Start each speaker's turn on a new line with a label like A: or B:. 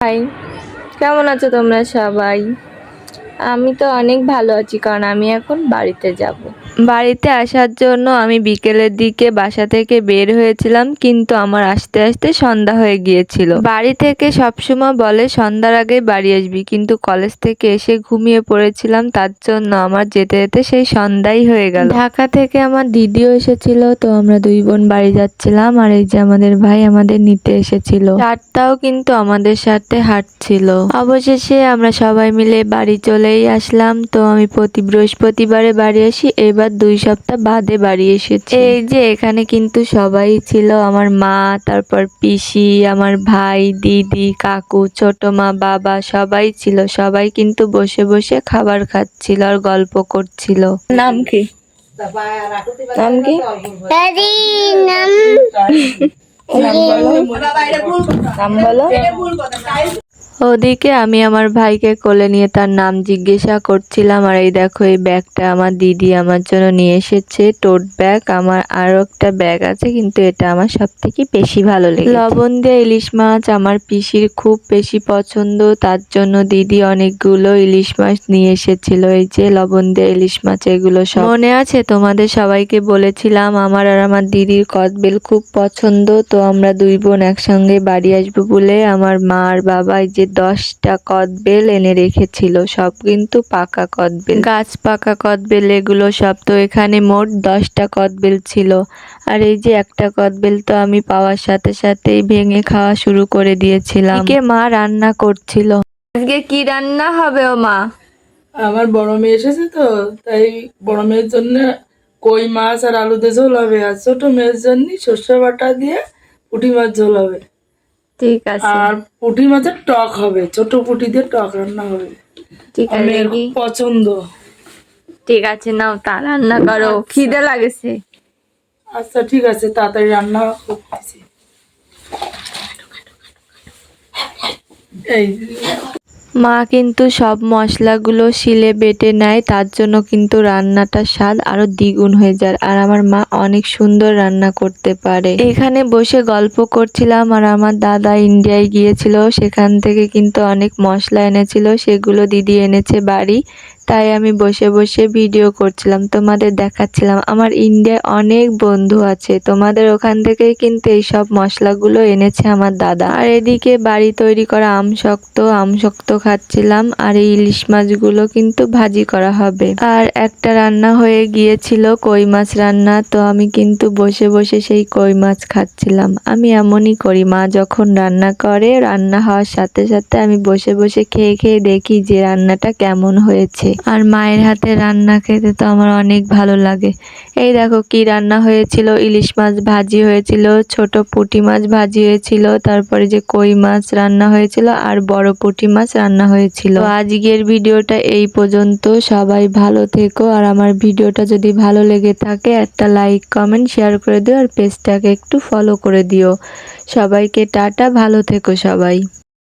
A: High কেমন আছো তোমরা সবাই? আমি তো অনেক ভালো আছি কারণ আমি এখন বাড়িতে যাব। বাড়িতে আসার জন্য আমি বিকেলের দিকে বাসা থেকে বের হয়েছিলাম কিন্তু আমার আসতে আসতে সন্ধ্যা হয়ে গিয়েছিল। বাড়ি থেকে সবসময় বলে সন্ধ্যার আগে বাড়ি আসবি। কিন্তু কলেজ থেকে এসে ঘুমিয়ে পড়েছিলাম তার জন্য আমার যেতে যেতে সেই সন্ধ্যাই হয়ে গেল। ঢাকা থেকে আমার দিদিও এসেছিল তো আমরা দুই বোন বাড়ি যাচ্ছিলাম আর এই যে আমাদের ভাই আমাদের নিতে এসেছিল। চারটাও কিন্তু আমাদের সাথে হাঁটছিল। অবশেষে আমরা সবাই মিলে বাড়ি চলেই আসলাম। তো আমি প্রতি বৃহস্পতিবারে বাড়ি আসি এবার দুই সপ্তাহ বাদে বাড়ি এসেছি। এই যে এখানে কিন্তু সবাই ছিল আমার মা তারপর পিসি আমার ভাই দিদি কাকু ছোট মা বাবা সবাই ছিল। সবাই কিন্তু বসে বসে খাবার খাচ্ছিল আর গল্প করছিল। নাম কি? নাম কি? নাম বলো। নাম বলো। ওদিকে আমি আমার ভাইকে কোলে নিয়ে তার নাম জিজ্ঞাসা করছিলাম, আর এই দেখো, এই ব্যাগটা আমার দিদি আমার জন্য নিয়ে এসেছে টোট ব্যাগ আমার আরও একটা ব্যাগ আছে, কিন্তু এটা আমার সব থেকে বেশি ভালো লেগেছে। লবণ দিয়ে ইলিশ মাছ আমার পিসির খুব বেশি পছন্দ, তার জন্য দিদি অনেকগুলো ইলিশ মাছ নিয়ে এসেছিল, এই যে লবণ দিয়ে ইলিশ মাছ, এগুলো সব। মনে আছে, তোমাদের সবাইকে বলেছিলাম, আমার আর আমার দিদির কদবেল খুব পছন্দ, তো আমরা দুই বোন একসঙ্গে বাড়ি আসব বলে আমার মা আর বাবা এই যে দশটা কদবেল এনে রেখেছিল সব কিন্তু পাকা কদবেল। গাছ পাকা কদবেল এগুলো সব তো এখানে মোট দশটা কদবেল ছিল। আর এই যে একটা কদবেল তো আমি পাওয়ার সাথে সাথেই ভেঙে খাওয়া শুরু করে দিয়েছিলাম। কে মা রান্না করছিল। আজকে কি রান্না হবে ও মা?
B: আমার বড় মেয়ে এসেছে তো তাই বড় মেয়ের জন্য কই মাছ আর আলুতে ঝোল হবে আর ছোট মেয়ের জন্য সর্ষে বাটা দিয়ে পুঁটি মাছ ঝোল হবে।
A: ঠিক আছে।
B: আর পুঁটি মাছের টক হবে ছোট পুঁটি দিয়ে টক রান্না হবে।
A: ঠিক আছে
B: পছন্দ।
A: ঠিক আছে নাও তা রান্না করো। খিদে লাগেছে।
B: আচ্ছা ঠিক আছে তাড়াতাড়ি রান্না করতেছি। এই
A: মা কিন্তু সব মশলাগুলো শিলে বেটে নেয়, তার জন্য কিন্তু রান্নাটার স্বাদ আরও দ্বিগুণ হয়ে যায়। আর আমার মা অনেক সুন্দর রান্না করতে পারে। এখানে বসে গল্প করছিলাম আর আমার দাদা ইন্ডিয়ায় গিয়েছিল, সেখান থেকে কিন্তু অনেক মশলা এনেছিল, সেগুলো দিদি এনেছে বাড়ি। তাই আমি বসে বসে ভিডিও করছিলাম, তোমাদের দেখাচ্ছিলাম। আমার ইন্ডিয়ায় অনেক বন্ধু আছে, তোমাদের ওখান থেকেই কিন্তু এই সব মশলাগুলো এনেছে আমার দাদা। আর এদিকে বাড়ি তৈরি করা আম শক্ত আম শক্ত খাচ্ছিলাম, আর এই ইলিশ মাছগুলো কিন্তু ভাজি করা হবে। আর একটা রান্না হয়ে গিয়েছিল কই মাছ রান্না, তো আমি কিন্তু বসে বসে সেই কই মাছ খাচ্ছিলাম। আমি এমনই করি, মা যখন রান্না করে, রান্না হওয়ার সাথে সাথে আমি বসে বসে খেয়ে খেয়ে দেখি যে রান্নাটা কেমন হয়েছে। আর মায়ের হাতে রান্না খেতে তো আমার অনেক ভালো লাগে। এই দেখো কি রান্না হয়েছিল, ইলিশ মাছ ভাজি হয়েছিল, ছোট পুঁটি মাছ ভাজি হয়েছিল, তারপরে যে কই মাছ রান্না হয়েছিল আর বড় পুঁটি মাছ রান্না হয়েছিল। আজকের ভিডিওটা এই পর্যন্ত, সবাই ভালো থেকো আর আমার ভিডিওটা যদি ভালো লেগে থাকে, একটা লাইক, কমেন্ট, শেয়ার করে দিও আর পেজটাকে একটু ফলো করে দিও। সবাইকে টাটা, ভালো থেকো সবাই।